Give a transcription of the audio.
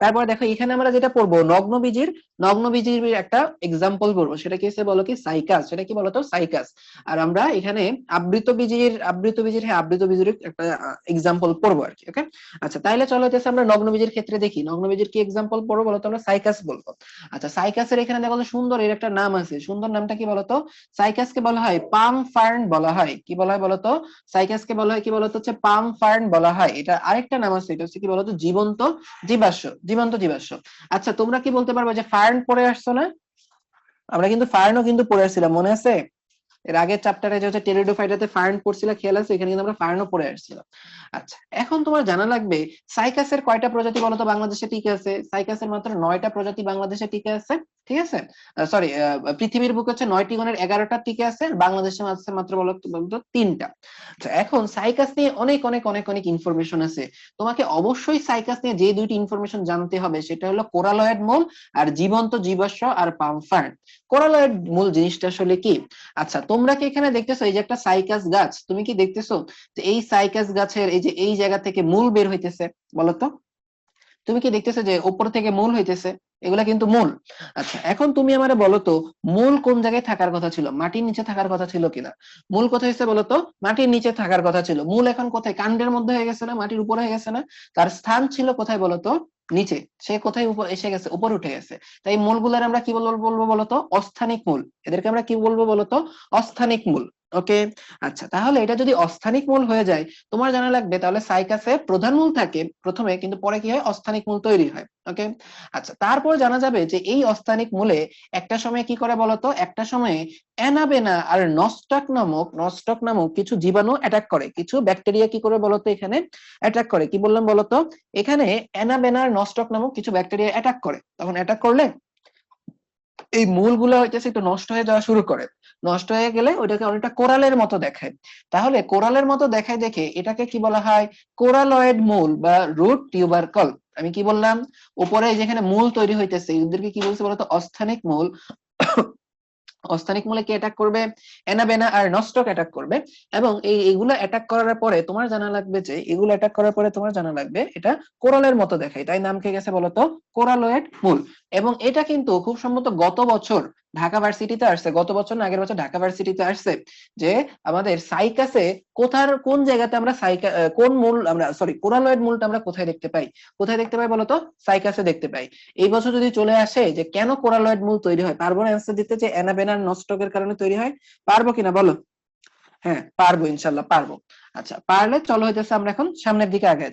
তারপর দেখো, এখানে আমরা যেটা পড়ব নগ্ন বীজির নগ্ন বীজির একটা এক্সাম্পল পড়ব। সেটা কি হচ্ছে বলো কি? সাইকাস সেটা কি বলতো? সাইকাস আর আমরা এখানে আবৃত বীজির আবৃত বীজির হ্যাঁ আবৃত বীজির একটা এক্সাম্পল পড়ব আর কি ওকে আচ্ছা তাইলে চলো হচ্ছে আমরা নগ্ন বীজির ক্ষেত্রে দেখি। নগ্ন বীজির কি এক্সাম্পল পড়ব বলতো আমরা সাইকাস বলব। আচ্ছা সাইকাসের এখানে দেখো, সুন্দর এর একটা নাম আছে। সুন্দর নামটা কি বলতো? সাইকাসকে বলা হয় পাম ফার্ন বলা হয়। কি বলা হয় বলতো? সাইকাসকে বলা হয় কি বলতো? হচ্ছে পাম ফার্ন বলা হয়। এটা আরেকটা নাম আছে। এটা হচ্ছে কি বলতো? জীবন্ত জীবাশ্ম। জীবন্ত জীবাশ্ম। আচ্ছা তোমরা কি বলতে পারবে যে ফার্ন পড়ে আসছো না? আমরা কিন্তু ফার্নও কিন্তু পড়ে আসছিলাম, মনে আছে? এর আগের চ্যাপ্টারে যে হচ্ছে টেরিডোফাইটাতে ফার্ন পড়ছিল, খেয়াল আছে? এখানে কিন্তু আমরা ফার্নও পড়ে আসছিলাম। আচ্ছা এখন তোমার জানা লাগবে, সাইকাসের কয়টা প্রজাতি বলতো বাংলাদেশে টিকে আছে? সাইকাসের মাত্র নয়টা প্রজাতি বাংলাদেশে টিকে আছে। ঠিক আছে? সরি পৃথিবীর বুকে হচ্ছে নয়টি গণের এগারোটা টিকে আছে বাংলাদেশে আছে মাত্র বলতো তিনটা। আচ্ছা এখন সাইকাস নিয়ে অনেক অনেক অনেক অনেক ইনফরমেশন আছে। তোমাকে অবশ্যই সাইকাস নিয়ে যে দুইটি ইনফরমেশন জানতে হবে, সেটা হলো কোরালয়েড মূল আর জীবন্ত জীবাশ্ম আর পামফার্ন কোরালয়েড মূল জিনিসটা আসলে কি? আচ্ছা তোমরা কি এখানে দেখতেছো এই যে একটা সাইকাস গাছ? তুমি কি দেখতেছো যে এই সাইকাস গাছের এই যে এই জায়গা থেকে মূল বের হইতেছে বলতো তুমি কি দেখতেছো যে উপর থেকে মূল হইতেছে? এগুলা কিন্তু মূল। আচ্ছা এখন তুমি আমারে বলো তো, মূল কোন জায়গায় থাকার কথা ছিল? মাটির নিচে থাকার কথা ছিল কিনা? মূল কোথায় হয়েছে বলতো মাটির নিচে থাকার কথা ছিল। মূল এখন কোথায়? কাণ্ডের মধ্যে হয়ে গেছে না? মাটির উপরে হয়ে গেছে না? তার স্থান ছিল কোথায় বলতো নিচে। সে কোথায় উপর এসে গেছে? উপর উঠে গেছে। তাই মূলগুলার আমরা কি বলব বলব বলতো অস্থানিক মূল। এদেরকে আমরা কি বলব বলতো অস্থানিক মূল। ওকে? আচ্ছা তাহলে এটা যদি অস্থানিক মূল হয়ে যায়, তোমার জানা লাগবে তাহলে সাইকাসে প্রধান মূল থাকে প্রথমে, কিন্তু পরে কি হয়? অস্থানিক মূল তৈরি হয়, ওকে? আচ্ছা তারপর জানা যাবে যে এই অস্থানিক মূলে একটা সময় কি করে বলতো? একটা সময়ে অ্যানাবেনা আর নস্টক নামক নস্টক নামক কিছু জীবাণু অ্যাটাক করে। কিছু ব্যাকটেরিয়া কি করে বলতো এখানে? অ্যাটাক করে। কি বললাম বলতো? এখানে অ্যানাবেনা আর নস্টক নামক কিছু ব্যাকটেরিয়া অ্যাটাক করে। তখন অ্যাটাক করলে এই মূলগুলো হইতেছে একটু নষ্ট হয়ে যাওয়া শুরু করে। নষ্ট হয়ে গেলে ওইটাকে অনেকটা কোরালের মতো দেখায়। তাহলে কোরালের মতো দেখায় দেখে এটাকে কি বলা হয়? কোরালয়েড মূল বা রুট টিউবারকল। আমি কি বললাম? উপরে যেখানে মূল তৈরি হইতেছে এদেরকে কি বলছে বলতো? অস্থানিক মূল। অস্থানিক মূলে কে অ্যাটাক করবে এনাবেনা আর নস্টক অ্যাটাক করবে, এবং এই এগুলো অ্যাটাক করার পরে তোমার জানা লাগবে যে, এগুলো অ্যাটাক করার পরে তোমার জানা লাগবে এটা কোরালের মতো দেখায়। তাই নাম কে গেছে বলতো? কোরালয়েড মূল। এবং এটা কিন্তু খুব সম্ভবত গত বছর ঢাকা ভার্সিটিতে আসছে, গত বছর না, আগের বছর ঢাকা ভার্সিটিতে আসছে যে আমাদের সাইকাসে কোথার, কোন জায়গাতে আমরা সাইকা কোন মূল আমরা সরি কোরালয়েড মূলটা আমরা কোথায় দেখতে পাই? কোথায় দেখতে পাই বলতো? সাইকাসে দেখতে পাই। এই বছর যদি চলে আসে যে কেন কোরালয়েড মূল তৈরি হয়, পারব না অ্যান্সার দিতে যে অ্যানাবেনার নস্টকের কারণে তৈরি হয়? পারব কিনা বলো? হ্যাঁ পারব ইনশাল্লাহ, পারব। আচ্ছা পারলে চলো হইতেছে আমরা এখন সামনের দিকে আগে